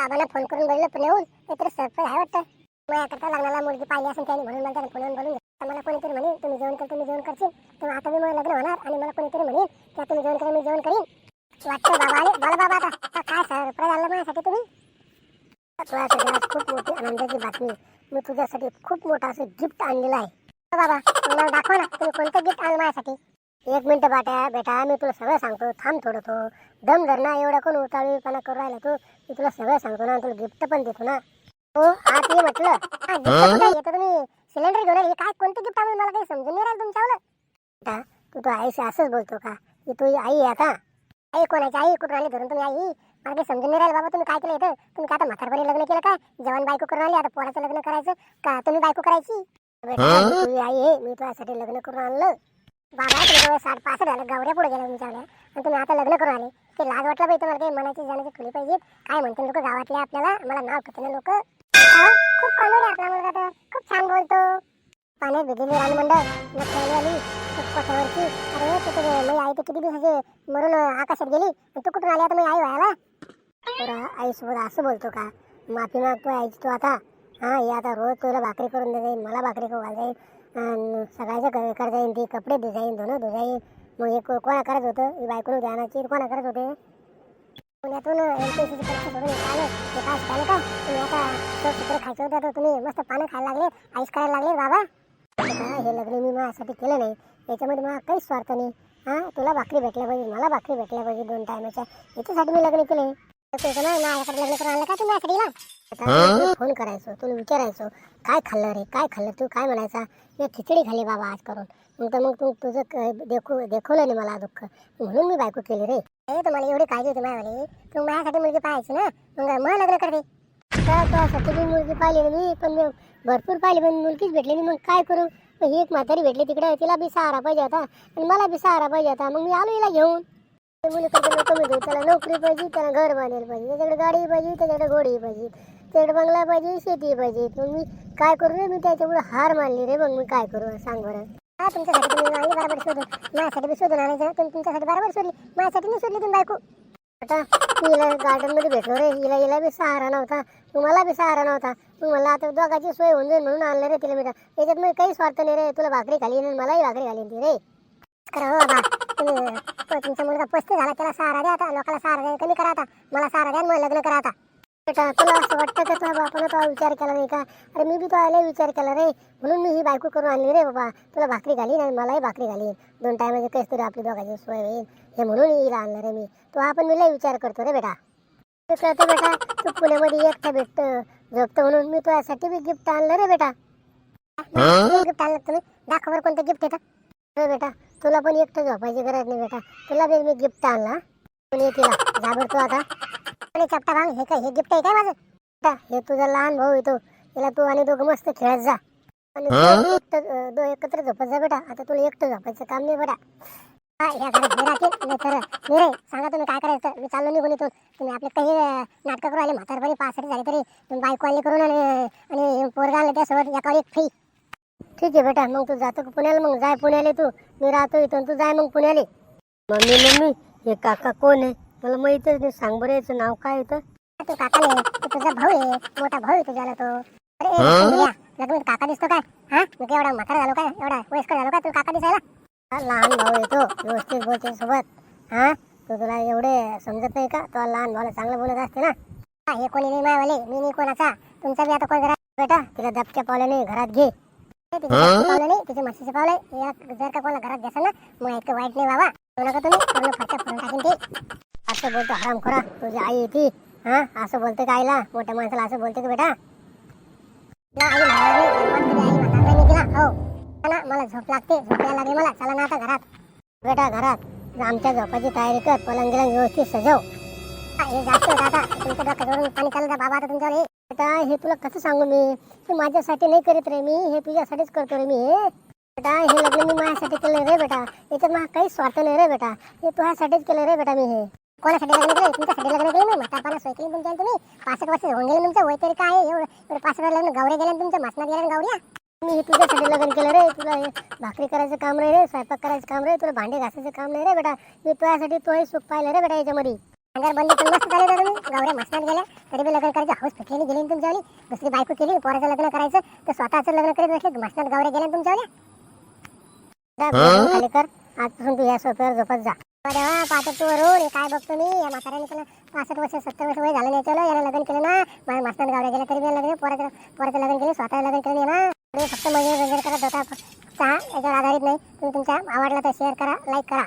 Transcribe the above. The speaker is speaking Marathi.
बाबांना फोन करून बोललो पुण्याहून काहीतरी सरप्राईज आहे वाटतं. माझ्याकरता लग्नाला मुलगी पाहिली असेल त्याने म्हणून मला त्याने बोलून तर मला कोणीतरी म्हणेल तुम्ही जेवण कर तुम्ही जेवण करशील. तर आता मी मला लग्न होणार आणि मला कोणीतरी म्हणेल की तुम्ही जेवण करा मी जेवण करीन. वाटतं बाबा आले बोला बाबा आता काय सरप्राईज आलं माझ्यासाठी तुम्ही? तुझ्यासाठी आज खूप मोठी आनंदाची बातमी मी तुझ्यासाठी खूप मोठं असं गिफ्ट आणलेलं आहे. हो बाबा मला दाखवा ना तुम्ही कोणतं गिफ्ट आणलं माझ्यासाठी? एक मिनिट बाट्या बेटा मी तुला सगळं सांगतो. थांब थोडं तो. दम धर ना एवढा कोण उतावीपणा करू राहिला तू. मी तुला सगळं सांगतो ना तुला गिफ्ट पण देतो ना. हो आज ये म्हटलं हा, gift कुठे आहे? येतं तुम्ही सिलेंडर घेऊन आले. काय कोणतं गिफ्ट आणलं मला काही समजून नाही राहिलं तुमच्यावर? बेटा तू तो आईशी असंच बोलतो का? की तू आई आहे आता. आई कोणाची? आई कुठून आली? धरून तुम्ही आई. मला काही समजून नाही राहिलं बाबा तुम्ही काय केलं इथं? तुम्ही काय आता म्हातारपणी लग्न केलं काय? जवान बायको करून आली आता पोराचं लग्न करायचं? का तुम्ही बायको करायची? बेटा तुझी आई आहे मी तुझ्यासाठी लग्न करून आणलं. बाबा तुमच्या साठ पासष्ट झालं गवऱ्या पुढे गेल्या तुमच्याकडे आणि तुम्ही आता लग्न करून आले. ते लाज वाटलं पाहिजे तुम्हाला काही मनाची जाण्याची खुली पाहिजे. काय म्हणते लोक गावातले आपल्याला? मला नाव ठेवते लोक. खूप कॉमेडी आपला मुलगा तर. खूप छान बोलतो. पाण्यात भिजलेली रानमंडळ नक्षली आली. कोठ्यावरची अरे तिथे मी आई तर किती दिवसाचे मरून आकाशात गेली. आणि तू कुठून आली आता मी आई व्हायला तर आईसोबत असं बोलतो का? माफी मागतो आईची तू आता. हा हे आता रोज तुला भाकरी करून दे मला भाकरी करू घाल आणि सगळ्याचं कर कर जाईन ती कपडे धुजाईन धुणं धुजाईन मग हे को- कोणा करत होतं? ही बायकोनं ध्यानाची कोणा करत होते? पुण्यातून एम पी एस सीची परीक्षा भरून इथं आले. ते काय झालं का? तुम्ही आता तो चित्र खायचं होतं तर तुम्ही मस्त पानं खायला लागले आईस करायला लागले बाबा. आता हे लग्न मी माझ्यासाठी केलं नाही. याच्यामध्ये मला काहीच स्वार्थ नाही. हां तुला भाकरी भेटल्या पाहिजे मला भाकरी भेटल्या पाहिजे दोन टायमाच्या याच्यासाठी मी लग्न केले ना माझ्याकडे लग्न करून आणलं का तुम्ही माझ्यासाठी आता फोन करायचो तुला विचारायचो काय खाल्लं रे काय खाल्लं तू काय म्हणायचा? मी खिचडी खाल्ली बाबा आज करून मग तर मग तू तुझं देखू दाखवलं नाही मला दुःख. म्हणून मी बायको केली रे. ए तुम्हाला एवढी काळजी होती माझ्यावाली. तू माझ्यासाठी मुलगी पाहायची ना मग मग लग्न करते तुझ्यासाठी मी मुलगी पाहिली मी पण मी भरपूर पाहिली पण मुलगीच भेटली नाही मग काय करू? मग ही एक म्हातारी भेटली तिकडे तिला बी सहारा पाहिजे होता आणि मला बी सहारा पाहिजे होता मग मी आलो हिला घेऊन. मुलीकडे नको मी देऊ त्याला नोकरी पाहिजे त्याला घर बांधायला पाहिजे त्याच्याकडे गाडी पाहिजे त्याच्याकडे घोडी पाहिजे त्याच्याकडे बंगला पाहिजे शेती पाहिजे. मग मी काय करू रे? मी त्याच्यामुळे हार मानली रे. मग मी काय करू? सांग बरं. हा तुमच्यासाठी तुम्ही आम्ही बरोबर शोधून माझ्यासाठी बी शोधून आणायचं. ना तुम्ही तुमच्यासाठी बरोबर शोधली. माझ्यासाठी नाही शोधली तुम्ही बायको. आता हिला गार्डनमध्ये भेटलो रे. हिला हिला बी सहारा नव्हता. तुम्हाला मला बी सहारा नव्हता. मग मला आता दोघाची सोय होऊन जाईल म्हणून आणलं रे तिला मी याच्यात मी काही स्वार्थ नाही रे. तुला भाकरी खाली आणि मलाही भाकरी घालीन ती रे. करा हो बाबा तुम्ही तुमचा मुलगा पस्तीस झाला त्याला सहारा द्या आता लोकांना सहारा द्या कमी करा आता मला सहारा द्या मला लग्न करा आता. बेटा तुला असं वाटतं का तुझ्या बापानं तो विचार केला नाही का? अरे मी बी तो आले विचार केला रे. म्हणून मी ही बायको करून आणली रे बाबा. तुला भाकरी घालीन आणि मलाही भाकरी घालीन. दोन टायमाचे कैस तरी आपली दोघांची सोय होईल. हे म्हणून हिला आणलं रे मी. तो आपण मी लय विचार करतो रे बेटा. ते कळतं बेटा? तू पुण्यामध्ये एकटा भेटतो. झोपतो म्हणून मी तुझ्यासाठी बी गिफ्ट आणलं रे बेटा. गिफ्ट आणलं तुम्ही दाखव बरं कोणतं गिफ्ट येतं हो बेटा. तुला पण एकटं झोपायची गरज नाही बेटा. तुला बी मी गिफ्ट आणला. पण ये तिला? जाबर तू आता. आणि चपटा भांग हे काय हे गिफ्ट आहे काय माझं? बेटा हे तुझा लहान भाऊ येतो तिला तू आणि दोघं मस्त खेळत जा. आणि तू एकटं अं, दो एकत्र झोपत जा बेटा. आता तुला एकटं झोपायचं काम नाही बेटा. हा ह्या घरात राहतील नाही तर मी रे सांगा तुम्ही काय करायचं? मी चाललो निघून इथून. तुम्ही आपले काही अं, नाटकं करू आले म्हातारपणी पासष्ट झाले तरी. तुम्ही बायको आली करून आणि आणि पोरगा आणलं त्यासोबत. एका एक फ्री ठीक आहे बेटा मग तू जातो का पुण्याला? मग जाय पुण्याला तू. मी राहतो इथून तू जाय मग पुण्याला. मम्मी मम्मी हे काका कोण आहे? मला माहितच नाही. सांग बरं याचं नाव काय येतं तू काकाले तू तुझा भाऊ आहे. मोठा भाऊ आहे तुझ्याला तो. अरे लग्न काका दिसतो काय? हा? मग काय एवढा म्हातारा झालो काय? एवढा वयस्कर झालो काय? तू काका दिसायला? हा, लहान भाऊ येतो व्यवस्थित बोलते सोबत. हा? तू तुला एवढे समजत नाही का? तो लहान भाऊला चांगलं बोलत असते ना. हा, हे कोणी नाही मायवाले. मी नाही कोणाचा. तुमचा बी आता कोण घरात बेटा तिला दबच्या पावल्याने घरात घे. तिचे म्हशीचे पावलं या जर का कोणाला घरात घ्यायचं ना मग इतकं वाईट नाही बाबा. तो नका तुम्ही पूर्ण फटका फोडून टाकीन ते. असं बोलतो हराम खोरा. तुझी आई येते हा? असं बोलते का आईला? मोठ्या माणसाला असं बोलते का बेटा? ना आई हो. ना मला झोप लागते. झोप यायला लागली मला. चला ना आता घरात. बेटा घरात. आमच्या झोपाची तयारी कर. पलंग गिलंग व्यवस्थित सजव. हा, जास्त होतं आता. तुमच्या डोक्यावरून पाणी चाललं बाबा आता तुमच्यावर हे. बेटा हे तुला कसं सांगू मी? हे माझ्यासाठी नाही करीत रे मी हे तुझ्यासाठीच करतो रे मी. हे बेटा हे लग्न मी माझ्यासाठी केलं रे बेटा. याच्यात मला काही स्वार्थ नाही रे बेटा. हे तुझ्यासाठीच केलं रे बेटा मी हे. कोणासाठी लग्न केलं तुमच्यासाठी लग्न केलं मी? म्हातारपणा सोय केली तुमच्या तुम्ही. पासष्ट वर्ष होऊन गेले तुमचं वय तरी काय एवढं एवढं पासष्ट वर्ष लग्न गौरे गेले तुमच्या? मासनात गेल्या गावऱ्या? मी हे तुझ्यासाठी लग्न केलं रे. तुला हे भाकरी करायचं काम नाही रे स्वयंपाक करायचं काम रे तुला भांडे घासायचं काम नाही रे बेटा. मी तुझ्यासाठी तोही सुख पाहिलं रे बेटा याच्यामध्ये. अंगार करून मस्त चालू तुम्ही. गावऱ्या मसनात गेल्या तरी बी लग्न करायची. हाऊस फिटलेली गेली तुमच्यावाली. दुसरी बायको केली पोराचं लग्न करायचं. तर स्वतःचं लग्न करीत बसले मसनात गावऱ्या गेल्या तुमच्यावाल्या. खाली कर. आजपासून तू या सोप्यावर झोपत जा. अरे देवा पाहतो तू वरून. काय बघतो मी? या म्हाताऱ्याने त्याला पासष्ट वर्ष सत्तर वर्ष वय झालं नाही यानं लग्न केलं ना. मला मसनात गावऱ्या गेल्या तरी बी लग्न पोराचं पोराचं लग्न केलं स्वतः लग्न केलं ना फक्त मनोरंजन करत होता चहा याच्यावर आधारित नाही. तुम्ही तुमच्या आवडला तर शेअर करा लाईक करा.